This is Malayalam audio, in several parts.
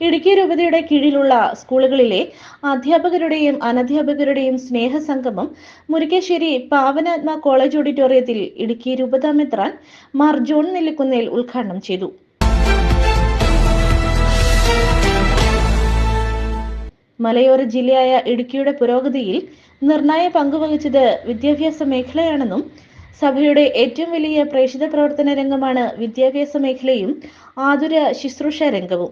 ഇടുക്കി രൂപതയുടെ കീഴിലുള്ള സ്കൂളുകളിലെ അധ്യാപകരുടെയും അനധ്യാപകരുടെയും സ്നേഹസംഗമം മുരിക്കശ്ശേരി പാവനാത്മ കോളേജ് ഓഡിറ്റോറിയത്തിൽ ഇടുക്കി രൂപത മെത്രാൻ മാർ ജോൺ നെല്ലിക്കുന്നേൽ ഉദ്ഘാടനം ചെയ്തു. മലയോര ജില്ലയായ ഇടുക്കിയുടെ പുരോഗതിയിൽ നിർണായ പങ്കുവഹിച്ചത് വിദ്യാഭ്യാസ മേഖലയാണെന്നും സഭയുടെ ഏറ്റവും വലിയ പ്രേക്ഷിത പ്രവർത്തന രംഗമാണ് വിദ്യാഭ്യാസ മേഖലയും ആതുര ശുശ്രൂഷ രംഗവും.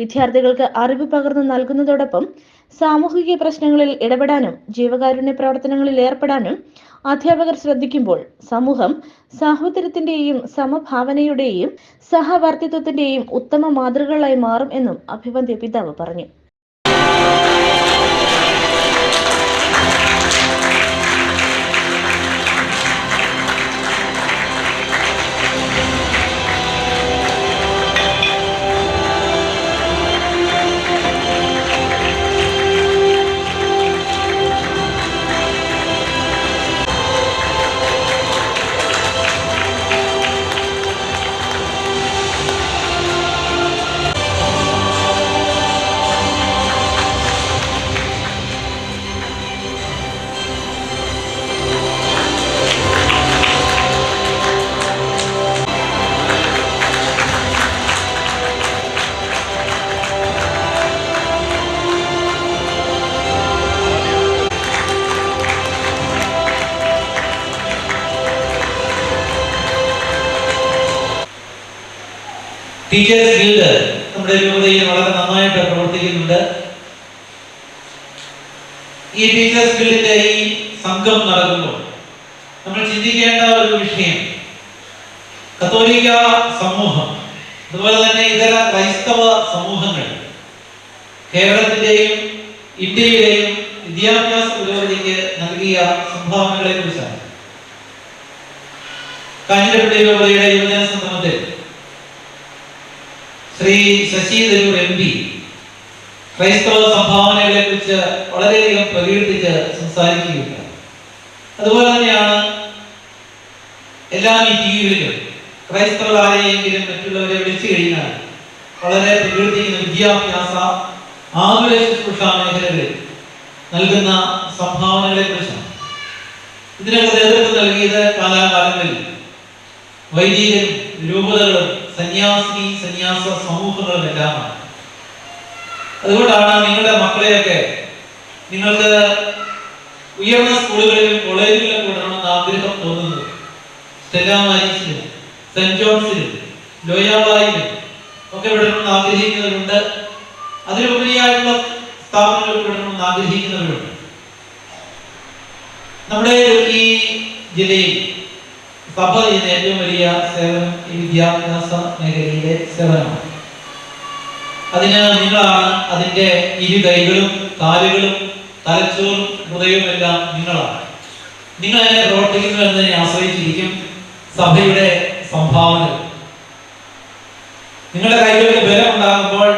വിദ്യാർത്ഥികൾക്ക് അറിവ് പകർന്നു നൽകുന്നതോടൊപ്പം സാമൂഹിക പ്രശ്നങ്ങളിൽ ഇടപെടാനും ജീവകാരുണ്യ പ്രവർത്തനങ്ങളിൽ ഏർപ്പെടാനും അധ്യാപകർ ശ്രദ്ധിക്കുമ്പോൾ സമൂഹം സാഹോദര്യത്തിന്റെയും സമഭാവനയുടെയും സഹവർത്തിത്വത്തിന്റെയും ഉത്തമ മാതൃകകളായി മാറും എന്നും അഭിവന്ദ്യ പിതാവ് പറഞ്ഞു. ടീച്ചേഴ്സ് ഗിൽഡ് നമ്മുടെ രൂപതയിൽ വളരെ നന്നായിട്ട് പ്രവർത്തിക്കുന്നുണ്ട്. ഈ ടീച്ചേഴ്സ് ഗിൽഡിന്റെ ഈ സംഘം നടക്കുമ്പോൾ നമ്മൾ ചിന്തിക്കേണ്ട ഒരു വിഷയം കത്തോലിക്ക സമൂഹം അതുപോലെ തന്നെ ഇതര ക്രൈസ്തവ സമൂഹങ്ങൾ കേരളത്തിന്റെയും ഇന്ത്യയുടെയും വിദ്യാഭ്യാസ പുരോഗതിക്ക് നൽകിയ സംഭാവനകളെ കുറിച്ചാണ്. കാഞ്ഞിരപ്പള്ളി രൂപതയുടെ ശശി ഒരു എം പി ക്രൈസ്തവ സംഭാവനകളെ കുറിച്ച് വളരെയധികം പ്രകീർത്തിച്ച് സംസാരിക്കുകയുണ്ട് അതുപോലെ തന്നെയാണ് എല്ലാ മീറ്റിങ്ങുകളിലും ക്രൈസ്തവരായെങ്കിലും മറ്റുള്ളവരെ വിളിച്ചു കഴിഞ്ഞാൽ വളരെ പ്രകീർത്തിക്കുന്ന വിദ്യാഭ്യാസ ആതുര ശുശ്രൂഷ മേഖലകളിൽ നൽകുന്ന സംഭാവനകളെ കുറിച്ചാണ്. ഇതിനൊക്കെ നേതൃത്വം നൽകിയത് കാലാകാലങ്ങളിൽ വൈദികരും രൂപതകളും സന്യാസി സന്യാസ സമൂഹങ്ങളും എല്ലാമാണ് അതുകൊണ്ടാണ് നിങ്ങളുടെ മക്കളെയൊക്കെ നിങ്ങൾക്ക് ഉയർന്ന സ്കൂളുകളിലും കോളേജുകളിലും വിടണമെന്ന് ആഗ്രഹം തോന്നുന്നത് സ്റ്റെല്ലാമാരിസിലും സെന്റ് ജോൺസിലും ലോയാളായിലും ഒക്കെ വിടണമെന്ന് ആഗ്രഹിക്കുന്നവരുണ്ട്. അതിലുപരിയായിട്ടുള്ള സ്ഥാപനങ്ങളിൽ വിടണമെന്ന് ആഗ്രഹിക്കുന്നവരുണ്ട്. നമ്മുടെ ഈ ജില്ലയിൽ സഭ ചെയ്യുന്ന ഏറ്റവും വലിയ സേവനം ഈ വിദ്യാഭ്യാസ മേഖലയിലെ സേവനമാണ്. അതിന് നിങ്ങളാണ് അതിന്റെ ഇരു കൈകളും കാലുകളും തലച്ചോറും ഹൃദയവും എല്ലാം നിങ്ങളാണ്. നിങ്ങൾ എങ്ങനെ പ്രവർത്തിക്കുന്നു എന്നതിനെ ആശ്രയിച്ചിരിക്കും. സഭയുടെ സംഭാവനകൾ. നിങ്ങളുടെ കൈകൾക്ക് ബലം ഉണ്ടാകുമ്പോൾ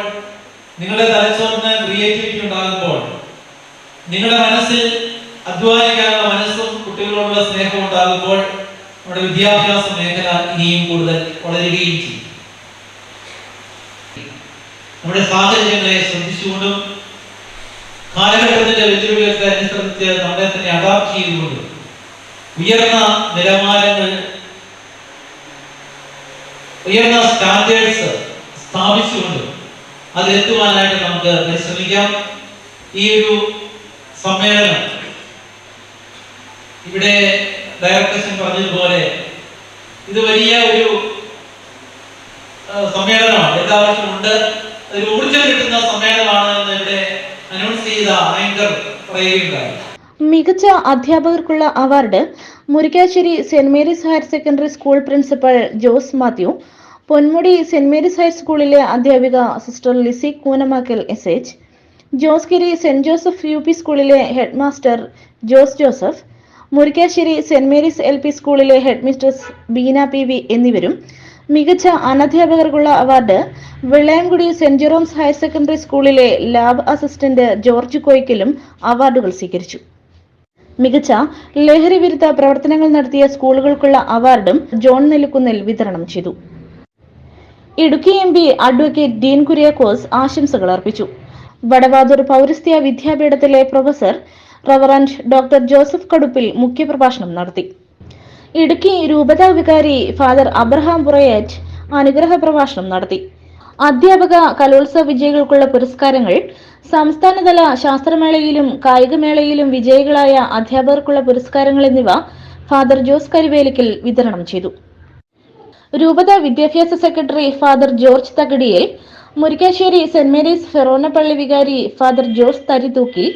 നിങ്ങളുടെ തലച്ചോറിന് ക്രിയേറ്റിവിറ്റി ഉണ്ടാകുമ്പോൾ നിങ്ങളുടെ മനസ്സിൽ അധ്വാനിക്കാനുള്ള മനസ്സും കുട്ടികളോടുള്ള സ്നേഹവും ഉണ്ടാകുമ്പോൾ നമ്മുടെ വിദ്യാഭ്യാസ മേഖല ഇനിയും കൂടുതൽ വളരുകയും ചെയ്യും. നമ്മുടെ സാഹചര്യങ്ങളെ ശ്രദ്ധിച്ചുകൊണ്ടും കാലഘട്ടത്തിന്റെ വെല്ലുവിളികൾക്ക് അനുസരിച്ച് നമ്മളെ തന്നെ അഡാപ്റ്റ് ചെയ്തുകൊണ്ടും ഉയർന്ന നിലവാരങ്ങൾ ഉയർന്ന സ്റ്റാൻഡേർഡ്സ് സ്ഥാപിച്ചുകൊണ്ട് അതിലെത്തുവാനായിട്ട് നമുക്ക് പരിശ്രമിക്കാം. ഈ ഒരു സമ്മേളനം ഇവിടെ ഡയറക്ടേഷൻ പറഞ്ഞതുപോലെ ഇത് വലിയ ഒരു സമ്മേളനമാണ്. എല്ലാ വർഷവും ഉണ്ട്. ഒരു ഊർജം കിട്ടുന്ന സമ്മേളനമാണ് എന്ന് ഇവിടെ അനൗൺസ് ചെയ്ത ആങ്കർ പറയുകയുണ്ടായി. മികച്ച അധ്യാപകർക്കുള്ള award Murikkassery saint Mary's higher secondary school principal Jose Mathew Ponmudi saint Mary's higher ഹൈസ്കൂളിലെ അധ്യാപിക sister Lissy Koonamakkal S H Josegiri saint Joseph U P സ്കൂളിലെ head master Jose Joseph Murikkassery saint Mary's L P സ്കൂളിലെ ഹെഡ്മിസ്ട്രസ് ബീന പി വി എന്നിവരും മികച്ച അനധ്യാപകർക്കുള്ള award Vellayamkudi saint Jerome's higher secondary സ്കൂളിലെ ലാബ് അസിസ്റ്റന്റ് ജോർജ് കോയ്ക്കലും അവാർഡുകൾ സ്വീകരിച്ചു. മികച്ച ലഹരി വിരുദ്ധ പ്രവർത്തനങ്ങൾ നടത്തിയ സ്കൂളുകൾക്കുള്ള അവാർഡും ജോൺ നെല്ലിക്കുന്നിൽ വിതരണം ചെയ്തു. Idukki M P advocate Dean Kuriakose ആശംസകൾ അർപ്പിച്ചു. വടവാതൂർ പൗരസ്ത്യ വിദ്യാപീഠത്തിലെ professor reverend doctor Joseph Kaduppil മുഖ്യപ്രഭാഷണം നടത്തി. ഇടുക്കി രൂപതാ വികാരി ഫാദർ അബ്രഹാം പുറയേറ്റ് അനുഗ്രഹ പ്രഭാഷണം നടത്തി. അധ്യാപക കലോത്സവ വിജയികൾക്കുള്ള പുരസ്കാരങ്ങൾ സംസ്ഥാനതല ശാസ്ത്രമേളയിലും കായികമേളയിലും വിജയികളായ അധ്യാപകർക്കുള്ള പുരസ്കാരങ്ങൾ എന്നിവ ഫാദർ ജോസ് കരിവേലിക്കൽ വിതരണം ചെയ്തു. രൂപത വിദ്യാഭ്യാസ secretary father George Thakadiyil Murikkassery saint Mary's forane പള്ളി വികാരി father Jose Tharithookkil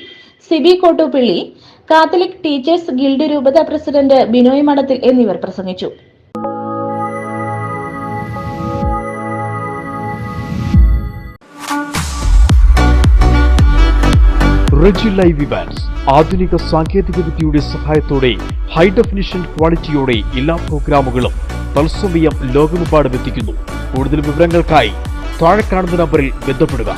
Siby Kottuppilly Catholic teachers guild രൂപത പ്രസിഡന്റ് ബിനോയ് മഠത്തിൽ എന്നിവർ പ്രസംഗിച്ചു. റെജി ലൈവ് ആധുനിക സാങ്കേതിക വിദ്യയുടെ സഹായത്തോടെ ഹൈ ഡെഫിനിഷൻ ക്വാളിറ്റിയോടെ എല്ലാ പ്രോഗ്രാമുകളും തത്സമയം ലോകമെമ്പാടും എത്തിക്കുന്നു. കൂടുതൽ വിവരങ്ങൾക്കായി താഴെ കാണുന്ന നമ്പറിൽ ബന്ധപ്പെടുക.